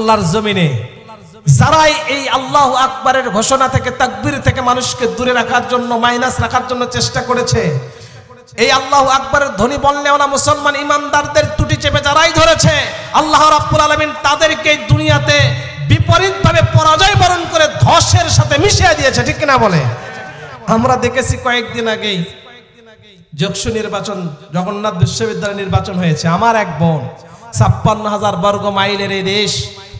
আল্লাহর জমিনে, যারাই এই আল্লাহ আকবরের ঘোষণা থেকে, তাকবীর থেকে মানুষকে দূরে রাখার জন্য, মাইনাস রাখার জন্য চেষ্টা করেছে, এই আল্লাহ আকবরের ধ্বনি বললেওয়ালা মুসলমান ইমানদারদের টুটি চেপে যারাই ধরেছে, আল্লাহ রাব্বুল আলামিন তাদেরকে দুনিয়াতে বিপরীতভাবে পরাজয় বরণ করে ধসের সাথে মিশিয়ে দিয়েছে, ঠিক কিনা বলে? আমরা দেখেছি কয়েকদিন আগেই যক্ষু নির্বাচন, জগন্নাথ বিশ্ববিদ্যালয় নির্বাচন হয়েছে, আমার এক বোন ছাপ্পান্ন হাজার বর্গ মাইলের এই দেশ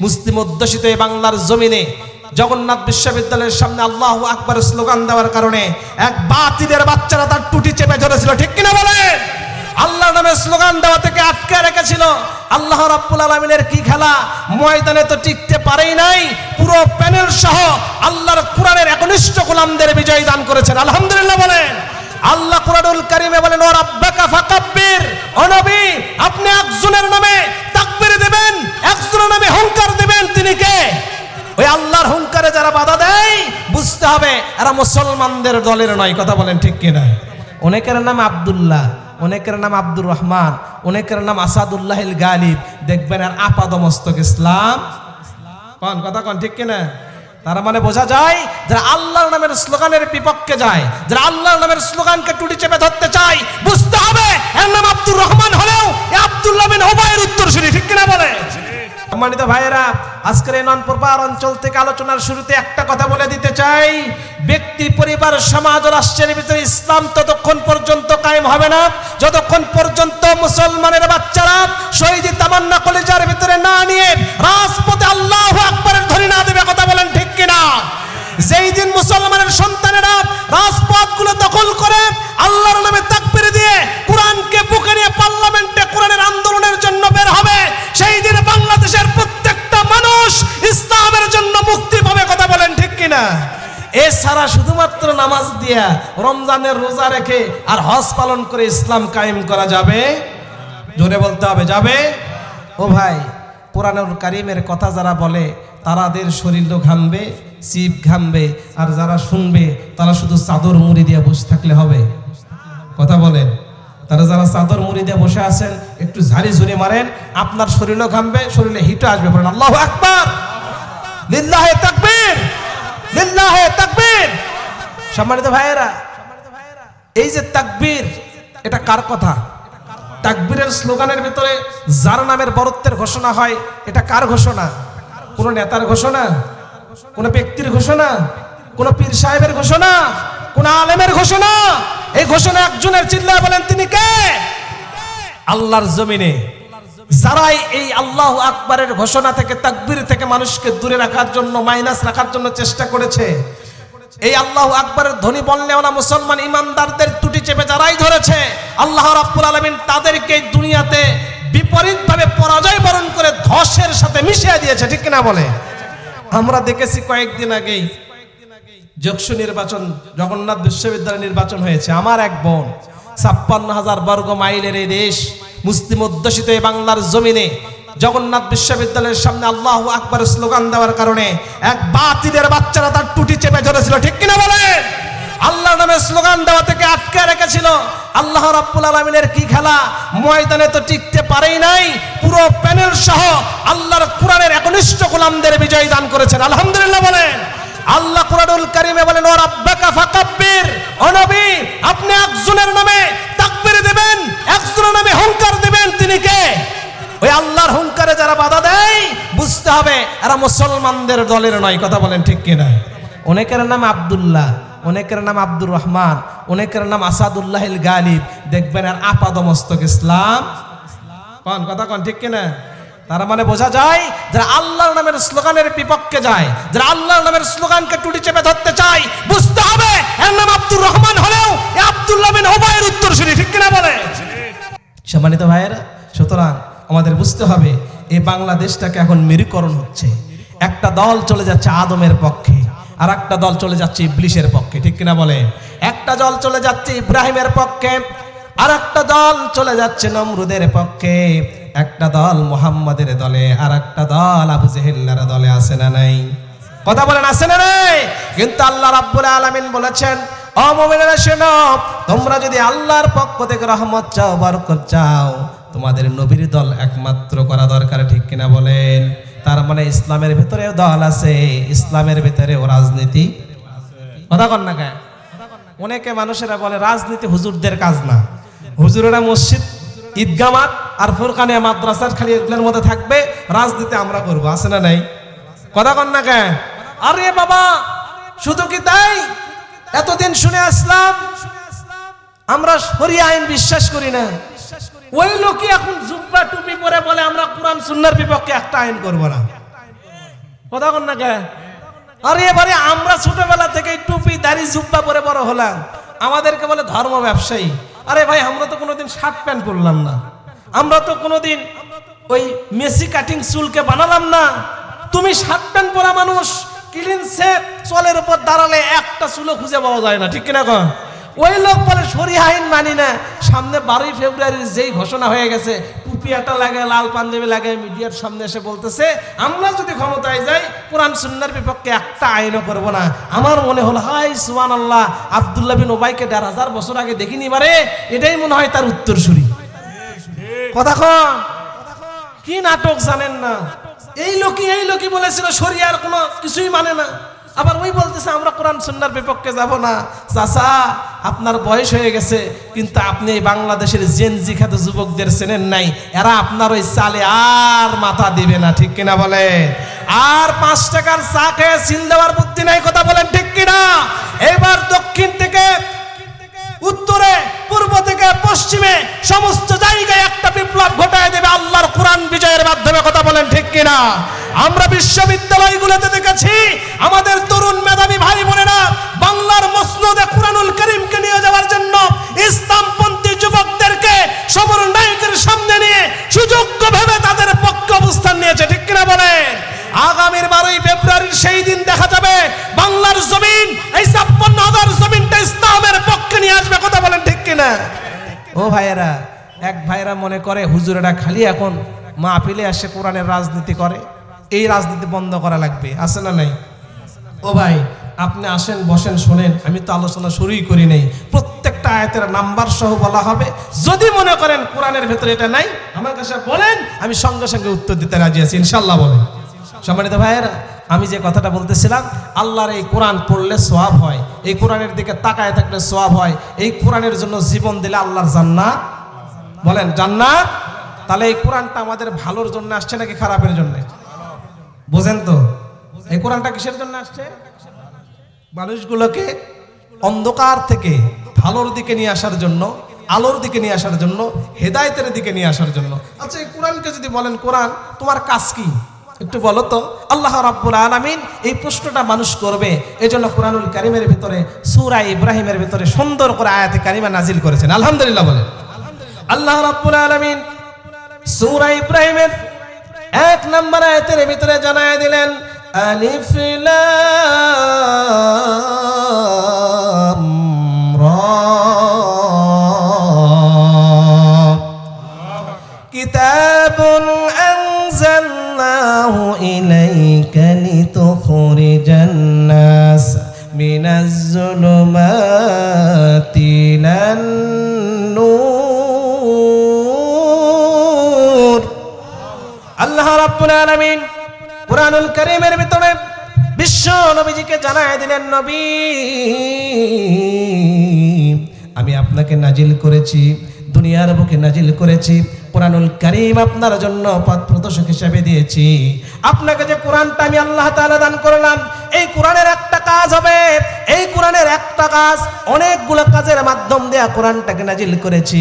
মুসলিম অধ্যুষিত এই বাংলার জমিনে জগন্নাথ বিশ্ববিদ্যালয়ের সামনে আল্লাহ আকবর স্লোগান দেওয়ার কারণে এক বাতিদের বাচ্চারা তার টুটি চেপে ধরেছিল। ঠিক কিনা বলে আল্লাহ নামে স্লোগান দেওয়া থেকে আটকে রেখেছিল। আল্লাহ রাব্বুল আলমিনের কি খেলা? ময়দানে তো টিকতে পারেই নাই। পুরো প্যানেল সহ আল্লাহর কোরআনের একনিষ্ঠ গোলামদের বিজয় দান করেছেন। আলহামদুলিল্লাহ বলেন। আল্লাহ কুরআনুল কারিমে বলেন, ও রাব্বাকা ফাকাব্বির, ও নবী, আপনি একজনের নামে তাকবীর দিবেন, একজনের নামে হুঙ্কার দিবেন, তিনি কে? ওই আল্লাহর হুঙ্কারে যারা বাধা দেয়, বুঝতে হবে এরা মুসলমানদের দলের নয়, কথা বলেন ঠিক কিনা? অনেকের নাম আব্দুল্লাহ, অনেকের নাম আব্দুর রহমান, অনেকের নাম আসাদুল্লাহ গালিব। দেখবেন আর আপাদমস্তক ইসলাম। কন, কথা কন, ঠিক কিনা? তার মানে বোঝা যায় যারা আল্লাহর নামের স্লোগানের বিপক্ষে যায়, যারা আল্লাহর নামের স্লোগানকে টুটি চেপে ধরতে চায়, বুঝতে হবে এর নাম আব্দুর রহমান হলেও আব্দুল্লাহ বিন ওবায়ের শুনি ঠিক কিনা বলে? সম্মানিত ভাইয়েরা, আজকের এই ননপ্রপার অঞ্চল থেকে আলোচনার শুরুতে একটা কথা বলে দিতে চাই। ব্যক্তি, পরিবার, সমাজ রাষ্ট্রের ভিতরে ইসলাম ততক্ষণ পর্যন্ত কায়েম হবে না। যতক্ষণ পর্যন্ত মুসলমানের বাচ্চারা শহীদ তামান্না কলেজের ভিতরে না নিয়ে রাজপথে আল্লাহ আকবরের ধ্বনি না দেবে, কথা ঠিক কিনা যেই দিন মুসলমানের সন্তানেরা রাজপথগুলো দখল করে আল্লাহর নামে তাকবির দিয়ে কোরআনকে বুকে নিয়ে পার্লামেন্টে কোরআনের আন্দোলনের জন্য বের হবে, সেই দিন বাংলাদেশের প্রত্যেকটা মানুষ ইসলামের জন্য মুক্তি পাবে, কথা বলেন ঠিক কিনা? এছাড়া শুধুমাত্র নামাজ দিয়া রমজানের রোজা রেখে আর হজ পালন করে ইসলাম কায়েম করা যাবে? জোরে বলতে হবে, যাবে? ও ভাই, কোরআনুল কারিমের কথা যারা বলে তারাদের শরীর ঘামবে, শিব ঘামবে, আর যারা শুনবে, তারা শুধু চাদর মুড়ি দিয়ে বসে থাকলে হবে। কথা বলেন। তারা যারা চাদর মুড়ি দিয়ে বসে আছেন, একটু ঝাড়ি ঝুড়ি মারেন, আপনার শরীরও ঘামবে, শরীরে হিটও আসবে। বলেন, আল্লাহ আকবার! লিল্লাহে তাকবীর! লিল্লাহে তাকবীর! সম্মানিত ভাইয়েরা, এই যে তাকবীর, এটা কার কথা? তাকবীরের স্লোগানের ভিতরে যার নামের বরত্বের ঘোষণা হয়, এটা কার ঘোষণা? কোন নেতার ঘোষণা, কোন ব্যক্তির ঘোষণা, কোন পীর সাহেবের ঘোষণা, কোন আলেমের ঘোষণা, এই ঘোষণা একজনের চিল্লায় বলেন, তিনি কে? আল্লাহর জমিনে যারাই এই আল্লাহ আকবরের ঘোষণা থেকে, তাকবীর থেকে মানুষকে দূরে রাখার জন্য, মাইনাস রাখার জন্য চেষ্টা করেছে, এই আল্লাহ আকবরের ধ্বনি বললেওয়ালা মুসলমান ইমানদারদের টুটি চেপে যারাই ধরেছে, আল্লাহ রাব্বুল আলামিন তাদেরকে দুনিয়াতে বিপরীতভাবে পরাজয় বরণ করে ধসের সাথে মিশিয়ে দিয়েছে, ঠিক কিনা বলে? আমরা দেখেছি কয়েকদিন আগেই যক্ষু নির্বাচন, জগন্নাথ বিশ্ববিদ্যালয় নির্বাচন হয়েছে। আমার এক বোন, ছাপ্পান্ন হাজার বর্গ মাইলের এই দেশ, মুসলিম অধ্যুষিত এই বাংলার জমিনে জগন্নাথ বিশ্ববিদ্যালয়ের সামনে আল্লাহ আকবর স্লোগান দেওয়ার কারণে এক বাতিদের বাচ্চারা তার টুটি চেপে ধরেছিল, ঠিক কিনা বলে? আল্লাহ নামে স্লোগান দেওয়া থেকে আটকে রেখেছিল। আল্লাহ রাব্বুল আলমিনের কি খেলা? ময়দানে তো টিকতে পারেই নাই। পুরো প্যানেল সহ আল্লাহর কোরআনের একনিষ্ঠ গোলামদের বিজয় দান করেছেন। আলহামদুলিল্লাহ বলেন। আল্লাহ কুরআনুল কারিমে বলেন, ও রাব্বাকা ফাকাব্বির। ও নবী, আপনি একজনের নামে তাকবীর দিবেন, একজনের নামে হুঙ্কার দিবেন। তিনি কে? ওই আল্লাহর হুঙ্কারে যারা বাধা দেয়, বুঝতে হবে এরা মুসলমানদের দলের নয়। কথা বলেন ঠিক কিনা? অনেকের নাম আব্দুল্লাহ, অনেকের নাম আব্দুর রহমান অনেকের নাম আসাদুল্লাহ গালিব। দেখবেন আর আপাদমস্তক ইসলাম। কন, কথা কন, ঠিক কিনা? তার মানে বোঝা যায়, যারা আল্লাহর নামের স্লোগানের বিপক্ষে যায়, যারা আল্লাহর নামের স্লোগানকে টুটি চেপে ধরতে চায়, বুঝতে হবে, এর নাম আব্দুর রহমান হলেও আব্দুল্লাহ বিন ওবায়ের উত্তর শুনি, ঠিক কিনা বলে? সম্মানিত ভাইয়েরা, সুতরাং আমাদের বুঝতে হবে, এই বাংলাদেশটাকে এখন মেরুকরণ হচ্ছে। একটা দল চলে যাচ্ছে আদমের পক্ষে। আর একটা দল চলে যাচ্ছে ইবলিশের পক্ষে, ঠিক কিনা বলে একটা দল চলে যাচ্ছে ইব্রাহিমের পক্ষে আর একটা দল চলে যাচ্ছে নমরুদের পক্ষে। একটা দল মোহাম্মদের দলে আর একটা দল আবু জেহেল্লার দলে, আছে না নাই? কথা বলেন, আছে না নাই? কিন্তু আল্লাহ রাব্বুল আলামিন বলেছেন অমুমিনেরা শোনো, তোমরা যদি আল্লাহর পক্ষ থেকে রহমত চাও, বরকত চাও, তোমাদের নবীর দল একমাত্র করা দরকার, ঠিক কিনা বলেন? তার মানে ইসলামের ভেতরেও দল আছে, ইসলামের ভেতরেও রাজনীতি। কথা কন না কেন অনেকে মানুষেরা বলে, রাজনীতি হুজুরদের কাজ না। হুজুরেরা মসজিদ, ঈদগামাত আর ফুরকানিয়া মাদ্রাসার খালি এগুলোর মধ্যে থাকবে, রাজনীতি আমরা করব। আছে না নাই? কথা কন না কেন আরে বাবা, শুধু কি তাই? এতদিন শুনে আসলাম, আমরা সরিয়া আইন বিশ্বাস করি না। ওই লোকই এখন জুব্বা টুপি পরে বলে, আমরা কোরআন সুন্নার বিপক্ষে একটা আইন করব না। কথা কন না কে? আরে এবারে আমরা ছোটবেলা থেকে টুপি, দাড়ি, জুব্বা পরে বড় হলাম। আমাদেরকে বলে ধর্ম ব্যবসায়ী। আরে ভাই, আমরা তো কোনোদিন শার্ট প্যান্ট পরলাম না। আমরা তো কোনোদিন ওই মেসি কাটিং চুলকে বানালাম না। তুমি শার্ট প্যান্ট পরা মানুষ ক্লিন সেপ চলের উপর দাঁড়ালে একটা চুলো খুঁজে পাওয়া যায় না, ঠিক কিনা কন? ওই লোক বলে সরি আইন মানি না। সামনে বারোই ফেব্রুয়ারির যেই ঘোষণা হয়ে গেছে টুপিয়াটা লাগে, লাল পাঞ্জাবি লাগে, মিডিয়ার সামনে এসে বলতেছে, আমরা যদি ক্ষমতায় যাই, কোরআন সুন্নার বিপক্ষে একটা আইনও করব না। আমার মনে হলো, হাই সুবান আল্লাহ আবদুল্লাহ বিন ওবাইকে দেড় হাজার বছর আগে দেখিনি মারে এটাই মনে হয় তার উত্তরসূরি। কথা কন, কি নাটক জানেন না? এই লোকই এই লোকই বলেছিল শরিয়ার কোনো কিছুই মানে না। আবার ওই বলতেছে, আমরা কোরআন সুন্নার বিপক্ষে যাব না। চাচা, আপনার বয়স হয়ে গেছে, কিন্তু আপনি এই বাংলাদেশের জেনজি খ্যাত যুবকদের চেনেন নাই। এরা আপনার ওই চালে আর মাথা দিবে না, ঠিক কিনা বলে আর পাঁচ টাকার চা খেয়ে সিল দেওয়ার বুদ্ধি নাই, কথা বলেন ঠিক কিনা? এবার দক্ষিণ থেকে উত্তরে, পূর্ব থেকে পশ্চিমে সমস্ত জায়গায় একটা বিপ্লব ঘটায় দেবে আল্লাহর কোরআন বিজয়ের মাধ্যমে, কথা বলেন ঠিক কিনা? আমরা বিশ্ববিদ্যালয়গুলোতে দেখেছি, আমাদের তরুণ মেধাবী ভাই বোনেরা বাংলার মসনদে কোরআনুল করিমকে নিয়ে যাওয়ার জন্য ইসলামপন্থী যুবকদেরকে সমর নায়কের সামনে নিয়ে সুযোগ্য ভেবে তাদের পক্ষে অবস্থান নিয়েছে। ঠিক কিনা বলেন? আগামীর বারোই ফেব্রুয়ারির সেই দিন দেখা যাবে বাংলার জমিন, এই ছাপ্পান্ন হাজার জমিনটা ইসলামের পক্ষে নিয়ে আসবে। কথা বলেন ঠিক কিনা? ও ভাইয়েরা, এক ভাইয়েরা মনে করে, হুজুরেরা খালি এখন মাহফিলে আসে কোরআনের রাজনীতি করে। এই রাজনীতি বন্ধ করা লাগবে, আছে না নাই? ও ভাই, আপনি আসেন, বসেন, শোনেন, আমি তো আলোচনা শুরুই করি নাই। প্রত্যেকটা আয়াতের নাম্বার সহ বলা হবে। যদি মনে করেন কোরআনের ভেতরে এটা নাই, আমার কাছে বলেন, আমি সঙ্গে সঙ্গে উত্তর দিতে রাজি আছি ইনশাল্লাহ বলেন। সম্মানিত ভাইয়েরা, আমি যে কথাটা বলতেছিলাম, আল্লাহর এই কোরআন পড়লে সোয়াব হয়, এই কোরআনের দিকে তাকায় থাকলে সোয়াব হয়, এই কোরআনের জন্য জীবন দিলে আল্লাহর জান্নাত। বলেন, জান্নাত? তাহলে এই কোরআনটা আমাদের ভালোর জন্য আসছে নাকি খারাপের জন্য? বোঝেন তো? এই কোরআনটা কিসের জন্য আসছে? মানুষগুলোকে অন্ধকার থেকে ভালোর দিকে নিয়ে আসার জন্য, আলোর দিকে নিয়ে আসার জন্য, হেদায়েতের দিকে নিয়ে আসার জন্য। আচ্ছা এই কোরআনকে যদি বলেন, কোরআন, তোমার কাজ কি? একটু বলো তো। আল্লাহ রাব্বুল আলামিন এই প্রশ্নটা মানুষ করবে। এই জন্য কোরআনুল কারিমের ভিতরে, সূরা ইব্রাহিমের ভিতরে সুন্দর করে আয়াতে কারিমা নাজিল করেছেন। আলহামদুলিল্লাহ বলেন। আল্লাহ রাব্বুল আলামিন সূরা ইব্রাহিমের এক নম্বর আয়াতের ভিতরে জানায় দিলেন আলিফ লাম রা كتاب أنزلناه إليك لتخرج الناس من الظلمات রাব্বুল আলামিন কুরআনুল কারীমের ভিতরে বিশ্ব নবীজিকে জানায় দিলেন, নবী, আমি আপনাকে নাজিল করেছি, দুনিয়ার বুকে নাজিল করেছি কোরআনুল কারীম আপনার জন্য পথ প্রদর্শক হিসেবে দিয়েছি। আপনাকে যে কোরআনটা আমি আল্লাহ তাআলা দান করলাম, এই কোরআনের একটা কাজ হবে। এই কোরআনের একটা কাজ, অনেকগুলো কাজের মাধ্যম দিয়ে কোরআনটাকে নাজিল করেছি।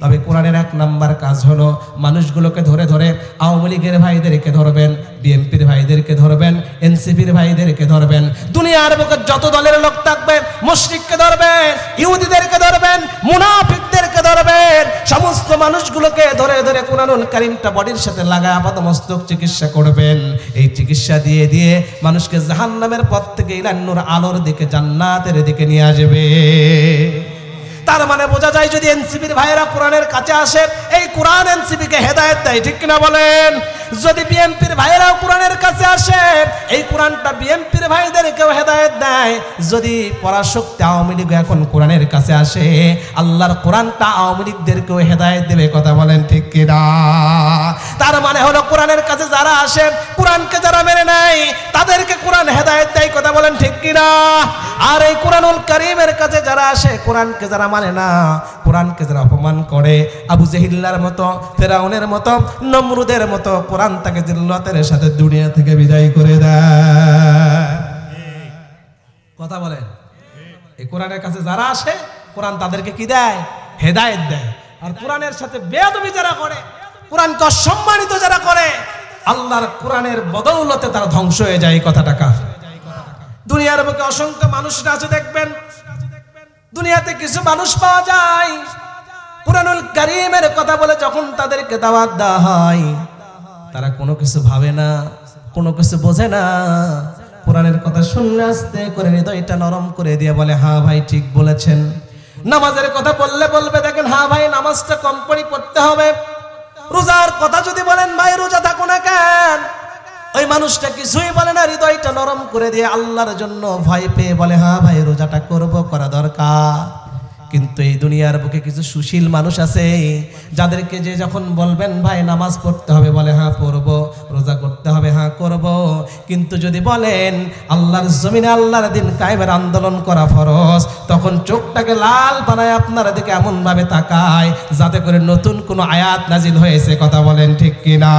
তবে কোরআনের এক নাম্বার কাজ হলো, মানুষগুলোকে ধরে ধরে আওয়ামী লীগের ভাইদেরকে ধরবেন, বিএনপির ভাইদেরকে ধরবেন, এনসিপির ভাইদেরকে ধরবেন, দুনিয়ার বুকে যত দলের লোক থাকবে, মুশরিককে ধরবেন, ইহুদিদেরকে ধরবেন ধরবেন সমস্ত মানুষগুলোকে ধরে ধরে কোরআনুল কারিমটা বডির সাথে লাগায় আপাত মস্তক চিকিৎসা করবেন। এই চিকিৎসা দিয়ে দিয়ে মানুষকে জাহান্নামের পথ থেকে ইলান্নুর আলোর দিকে, জান্নাতের দিকে নিয়ে আসবে। তার মানে বোঝা যায় যদি এনসিপির ভাইয়েরা কোরআনের কাছে আসে, এই কোরআন এনসিপিকে হেদায়েত দেয়, ঠিক কিনা বলেন? যদি বিএনপির ভাইয়েরাও কোরআনের কাছে আসে, এই কোরআনটা বিএনপির ভাইদেরকেও হেদায়েত দেয়। যদি পরাশক্তি আওয়ামী লীগ এখন কোরআনের কাছে আসে, আল্লাহর কোরআনটা আওয়ামী লীগদেরকেও হেদায়ত দেবে, কথা বলেন ঠিক কিনা? তার মানে হলো কোরআনের কাছে যারা আসে, কোরআনকে যারা মেনে নেয়, তাদেরকে কোরআন হেদায়ত দেয়, কথা বলেন ঠিক কিনা? আর এই কোরআনুল করিমের কাছে যারা আসে, কোরআনকে যারা মানে না, কোরআনকে যারা অপমান করে, আবু জেহিল্লার মতো, ফেরাউনের মতো, নমরুদের মতো কোরআন তাকে জিল্লতের সাথে দুনিয়া থেকে বিদায় করে দেয়। কথা বলেন? এই কোরআনের কাছে যারা আসে, কোরআন তাদেরকে কি দেয়? হেদায়েত দেয়। আর কোরআনের সাথে বেয়াদবি যারা করে, কোরআনকে অসম্মানিত যারা করে, আল্লাহর কোরআনের বদৌলতে তারা ধ্বংস হয়ে যায় এই কথাটাকা দুনিয়ার বুকে অসংখ্য মানুষরা আছে, দেখবেন। দুনিয়াতে কিছু মানুষ পাওয়া যায়। কোরআনুল কারিমের কথা বলে যখন তাদেরকে দাওয়াত দেওয়া হয় তারা কোনো কিছু ভাবে না, কোনো কিছু বোঝে না। কোরআনের কথা শুনলে আসতে করে হৃদয়টা নরম করে দিয়ে বলে হ্যাঁ ভাই, ঠিক বলেছেন। নামাজের কথা বললে বলবে, দেখেন হ্যাঁ ভাই, নামাজটা কম করে পড়তে হবে। রোজার কথা যদি বলেন, ভাই, রোজা থাকো না কেন? ওই মানুষটা কিছুই বলে না, হৃদয়টা নরম করে দিয়ে আল্লাহর জন্য ভয় পেয়ে বলে হ্যাঁ ভাই, রোজাটা করব, করা দরকার। কিন্তু এই দুনিয়ার বুকে কিছু সুশীল মানুষ আছে, যাদেরকে যে যখন বলবেন, ভাই, নামাজ পড়তে হবে, বলে হ্যাঁ পড়ব, রোজা করতে হবে হ্যাঁ করব। কিন্তু যদি বলেন, আল্লাহর জমিনে আল্লাহর দিন কায়েমের আন্দোলন করা ফরজ, তখন চোখটাকে লাল বানায় আপনার দিকে এমন ভাবে তাকায়, যাতে করে নতুন কোনো আয়াত নাজিল হয়েছে, কথা বলেন ঠিক কিনা?